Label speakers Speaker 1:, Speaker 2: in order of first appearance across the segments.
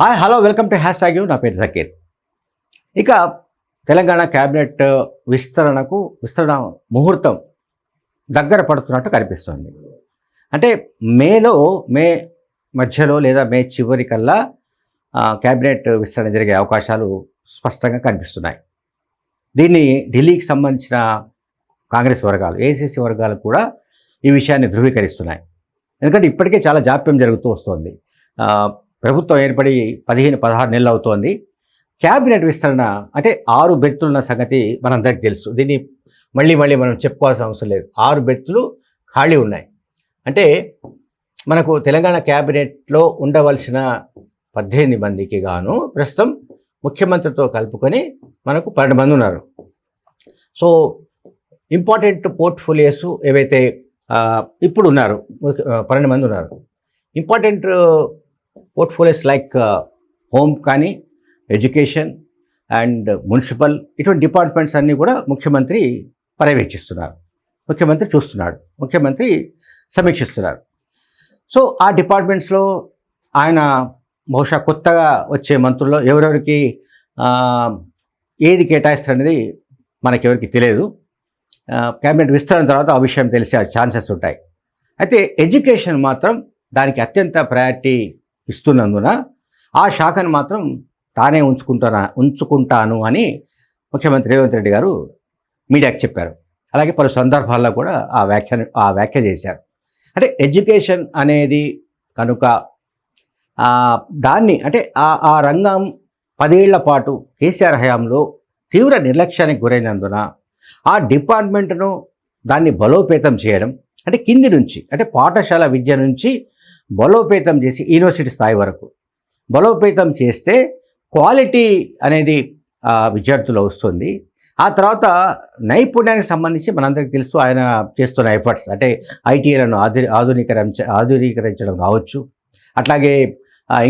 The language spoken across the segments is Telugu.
Speaker 1: Hi hello welcome to hash tag నా పేరు జకీర్. ఇక తెలంగాణ క్యాబినెట్ విస్తరణకు విస్తరణ ముహూర్తం దగ్గర పడుతున్నట్టు కనిపిస్తుంది. అంటే మేలో మే మధ్యలో లేదా మే చివరికల్లా క్యాబినెట్ విస్తరణ జరిగే అవకాశాలు స్పష్టంగా కనిపిస్తున్నాయి. దీన్ని ఢిల్లీకి సంబంధించిన కాంగ్రెస్ వర్గాలు ఏసీసీ వర్గాలు కూడా ఈ విషయాన్ని ధృవీకరిస్తున్నాయి. ఎందుకంటే ఇప్పటికే చాలా జాప్యం జరుగుతూ వస్తుంది. ప్రభుత్వం ఏర్పడి పదిహేను పదహారు నెలలు అవుతోంది. క్యాబినెట్ విస్తరణ అంటే ఆరు బెర్తులున్న సంగతి మనందరికీ తెలుసు. దీన్ని మళ్ళీ మళ్ళీ మనం చెప్పుకోవాల్సిన అవసరం లేదు. ఆరు బెర్తులు ఖాళీ ఉన్నాయి. అంటే మనకు తెలంగాణ క్యాబినెట్లో ఉండవలసిన పద్దెనిమిది మందికి గాను ప్రస్తుతం ముఖ్యమంత్రితో కలుపుకొని మనకు పన్నెండు మంది ఉన్నారు. సో ఇంపార్టెంట్ పోర్ట్ఫోలియోస్ ఏవైతే ఇప్పుడు ఉన్నారు పన్నెండు మంది ఉన్నారు. ఇంపార్టెంట్ పోర్ట్ఫోలియోస్ లైక్ హోమ్ కానీ ఎడ్యుకేషన్ అండ్ మున్సిపల్ ఇటువంటి డిపార్ట్మెంట్స్ అన్నీ కూడా ముఖ్యమంత్రి పర్యవేక్షిస్తున్నారు. ముఖ్యమంత్రి చూస్తున్నాడు. ముఖ్యమంత్రి సమీక్షిస్తున్నారు. సో ఆ డిపార్ట్మెంట్స్లో ఆయన బహుశా కొత్తగా వచ్చే మంత్రుల్లో ఎవరెవరికి ఏది కేటాయిస్తారనేది మనకెవరికి తెలియదు. క్యాబినెట్ విస్తరణ తర్వాత ఆ విషయం తెలిసే ఛాన్సెస్ ఉంటాయి. అయితే ఎడ్యుకేషన్ మాత్రం దానికి అత్యంత ప్రయారిటీ ఇస్తున్నందున ఆ శాఖను మాత్రం తానే ఉంచుకుంటానా ఉంచుకుంటాను అని ముఖ్యమంత్రి రేవంత్ రెడ్డి గారు మీడియాకి చెప్పారు. అలాగే పలు సందర్భాల్లో కూడా ఆ వ్యాఖ్య ఆ వ్యాఖ్య చేశారు. అంటే ఎడ్యుకేషన్ అనేది కనుక దాన్ని అంటే ఆ ఆ రంగం పదేళ్ళ పాటు కేసీఆర్ హయాంలో తీవ్ర నిర్లక్ష్యానికి గురైనందున ఆ డిపార్ట్మెంట్ను దాన్ని బలోపేతం చేయడం అంటే కింది నుంచి అంటే పాఠశాల విద్య నుంచి బలోపేతం చేసి యూనివర్సిటీ స్థాయి వరకు. బలోపేతం చేస్తే క్వాలిటీ అనేది విద్యార్థులు వస్తుంది. ఆ తర్వాత నైపుణ్యానికి సంబంధించి మనందరికీ తెలుసు ఆయన చేస్తున్న ఎఫర్ట్స్ అంటే ఐటీలను ఆధు ఆధునీకరించ ఆధునీకరించడం కావచ్చు. అట్లాగే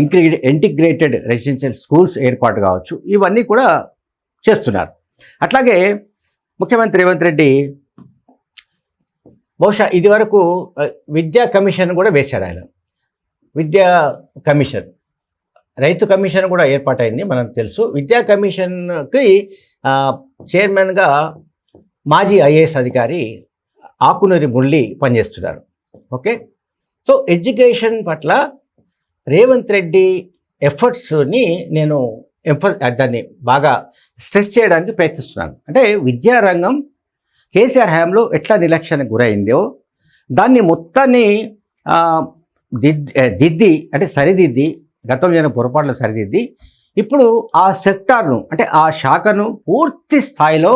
Speaker 1: ఇంక్రీ ఇంటిగ్రేటెడ్ రెసిడెన్షియల్ స్కూల్స్ ఏర్పాటు కావచ్చు. ఇవన్నీ కూడా చేస్తున్నారు. అట్లాగే ముఖ్యమంత్రి రేవంత్ రెడ్డి బహుశా ఇదివరకు ఆ, విద్యా కమిషన్ కూడా వేశాడు ఆయన. విద్యా కమిషన్. రైతు కమిషన్ కూడా ఏర్పాటైంది మనకు తెలుసు. విద్యా కమిషన్కి చైర్మన్గా మాజీ ఐఏఎస్ అధికారి ఆకునూరి మురళి పనిచేస్తున్నారు. ఓకే? సో ఎడ్యుకేషన్ పట్ల రేవంత్ రెడ్డి ఎఫర్ట్స్ని నేను ఎంఫ దాన్ని బాగా స్ట్రెస్ చేయడానికి ప్రయత్నిస్తున్నాను. అంటే విద్యారంగం కేసీఆర్ హయాంలో ఎట్లా నిర్లక్ష్యానికి గురైందో దాన్ని మొత్తాన్ని దిద్ది అంటే సరిదిద్ది గతంలో జరిగిన పొరపాట్లు సరిదిద్ది. ఇప్పుడు ఆ సెక్టార్ను అంటే ఆ శాఖను పూర్తి స్థాయిలో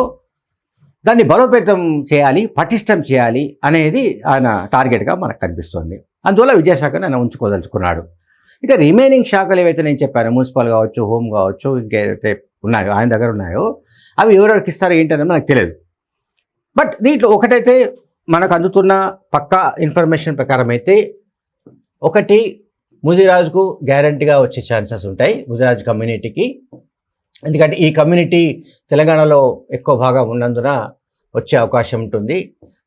Speaker 1: దాన్ని బలోపేతం చేయాలి పటిష్టం చేయాలి అనేది ఆయన టార్గెట్గా మనకు కనిపిస్తుంది. అందువల్ల విద్యాశాఖను ఆయన ఉంచుకోదలుచుకున్నాడు. ఇక రిమైనింగ్ శాఖలు ఏవైతే నేను చెప్పాను మున్సిపల్ కావచ్చు హోమ్ కావచ్చు ఇంకేదైతే ఉన్నాయో ఆయన దగ్గర ఉన్నాయో అవి ఎవరెవరికి ఇస్తారో ఏంటనేది నాకు తెలియదు. బట్ దీంట్లో ఒకటైతే మనకు అందుతున్న పక్కా ఇన్ఫర్మేషన్ ప్రకారం అయితే ఒకటి ముదిరాజుకు గ్యారంటీగా వచ్చే ఛాన్సెస్ ఉంటాయి ముదిరాజ్ కమ్యూనిటీకి. ఎందుకంటే ఈ కమ్యూనిటీ తెలంగాణలో ఎక్కువ భాగం ఉన్నందున వచ్చే అవకాశం ఉంటుంది.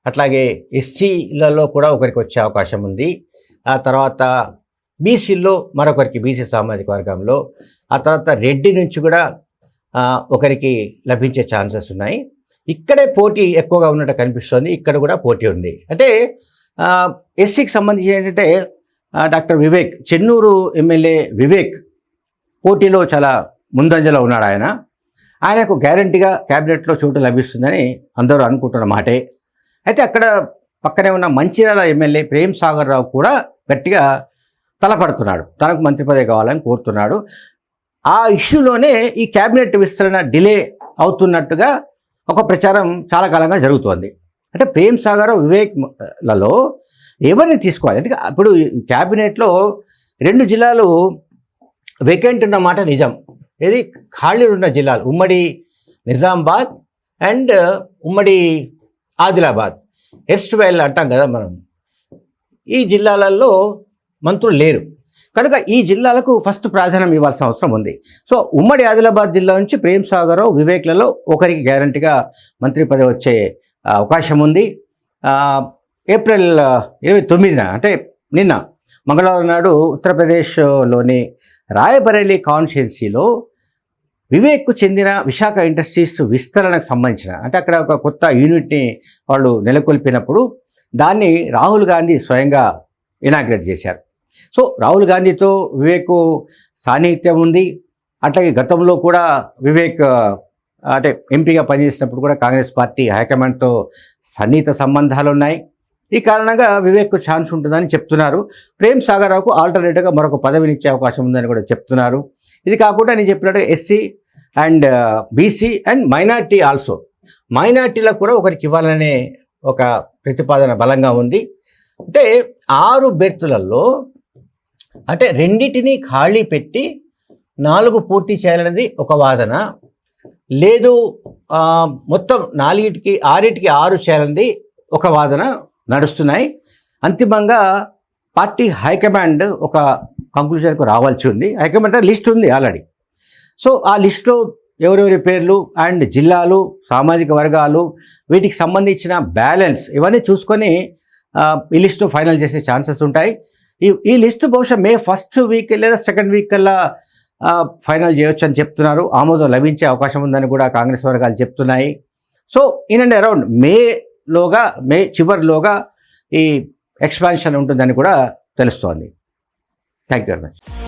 Speaker 1: అట్లాగే ఎస్సీలలో కూడా ఒకరికి వచ్చే అవకాశం ఉంది. ఆ తర్వాత బీసీల్లో మరొకరికి బీసీ సామాజిక వర్గంలో. ఆ తర్వాత రెడ్డి నుంచి కూడా ఒకరికి లభించే ఛాన్సెస్ ఉన్నాయి. ఇక్కడే పోటీ ఎక్కువగా ఉన్నట్టు కనిపిస్తుంది. ఇక్కడ కూడా పోటీ ఉంది. అంటే ఎస్సీకి సంబంధించి ఏంటంటే డాక్టర్ వివేక్ చెన్నూరు ఎమ్మెల్యే వివేక్ పోటీలో చాలా ముందంజలో ఉన్నాడు ఆయన. ఆయనకు గ్యారంటీగా క్యాబినెట్లో చోటు లభిస్తుందని అందరూ అనుకుంటున్న మాటే. అయితే అక్కడ పక్కనే ఉన్న మంచిర్యాల ఎమ్మెల్యే ప్రేమ్ సాగర్ రావు కూడా గట్టిగా తలపడుతున్నాడు. తనకు మంత్రి పదవి కావాలని కోరుతున్నాడు. ఆ ఇష్యూలోనే ఈ క్యాబినెట్ విస్తరణ డిలే అవుతున్నట్టుగా ఒక ప్రచారం చాలా కాలంగా జరుగుతోంది. అంటే ప్రేమ్ సాగర్ వివేక్లలో ఎవరిని తీసుకోవాలి? అంటే ఇప్పుడు క్యాబినెట్లో రెండు జిల్లాలు వేకెంట్ ఉన్న మాట నిజం. ఇది ఖాళీలు ఉన్న జిల్లాలు. ఉమ్మడి నిజామాబాద్ అండ్ uh, ఉమ్మడి ఆదిలాబాద్. ఎస్ట్ వైల్ అంటాం కదా మనం. ఈ జిల్లాలలో మంత్రులు లేరు. కనుక ఈ జిల్లాలకు ఫస్ట్ ప్రాధాన్యం ఇవ్వాల్సిన అవసరం ఉంది. సో ఉమ్మడి ఆదిలాబాద్ జిల్లా నుంచి ప్రేమ్ సాగర్ వివేక్లలో ఒకరికి గ్యారంటీగా మంత్రి పదవి వచ్చే uh, అవకాశం ఉంది. Uh, ఏప్రిల్ ఇరవై తొమ్మిదిన అంటే నిన్న మంగళవారం నాడు ఉత్తరప్రదేశ్లోని రాయబరేలీ కాన్స్టిట్యున్సీలో వివేక్కు చెందిన విశాఖ ఇండస్ట్రీస్ విస్తరణకు సంబంధించిన అంటే అక్కడ ఒక కొత్త యూనిట్ని వాళ్ళు నెలకొల్పినప్పుడు దాన్ని రాహుల్ గాంధీ స్వయంగా ఇనాగ్రేట్ చేశారు. సో రాహుల్ గాంధీతో వివేక్ సాన్నిహిత్యం ఉంది. అట్లాగే గతంలో కూడా వివేక్ అంటే ఎంపీగా పనిచేసినప్పుడు కూడా కాంగ్రెస్ పార్టీ హైకమాండ్తో సన్నిహిత సంబంధాలు ఉన్నాయి ఈ కారణంగా వివేక్ ఛాన్స్ ఉంటుందని చెప్తున్నారు. ప్రేమ్ సాగరావుకు ఆల్టర్నేటివ్గా మరొక పదవినిచ్చే అవకాశం ఉందని కూడా చెప్తున్నారు. ఇది కాకుండా నేను చెప్పినట్టుగా SC and BC and minority also. మైనార్టీలకు కూడా ఒకరికి ఇవ్వాలనే ఒక ప్రతిపాదన బలంగా ఉంది. అంటే ఆరు బెర్తులలో అంటే రెండింటిని ఖాళీ పెట్టి నాలుగు పూర్తి చేయాలనేది ఒక వాదన. లేదు మొత్తం నాలుగిటికి ఆరిటికి ఆరు చేయాలనేది ఒక వాదన. నడుస్తున్నాయి. అంతిమంగా పార్టీ హైకమాండ్ ఒక కంక్లూజన్కు రావాల్సి ఉంది. హైకమాండ్ లిస్ట్ ఉంది ఆల్రెడీ. సో ఆ లిస్టులో ఎవరెవరి పేర్లు అండ్ జిల్లాలు సామాజిక వర్గాలు వీటికి సంబంధించిన బ్యాలెన్స్ ఇవన్నీ చూసుకొని ఈ లిస్టు ఫైనల్ చేసే ఛాన్సెస్ ఉంటాయి. ఈ ఈ లిస్టు బహుశా మే ఫస్ట్ వీక్ లేదా సెకండ్ వీక్ కల్లా ఫైనల్ చేయొచ్చు అని చెప్తున్నారు. ఆమోదం లభించే అవకాశం ఉందని కూడా కాంగ్రెస్ వర్గాలు చెప్తున్నాయి. So in and around May లోగా మే చివరిలోగా ఈ ఎక్స్పాన్షన్ ఉంటుందని కూడా తెలుస్తోంది. Thank you very much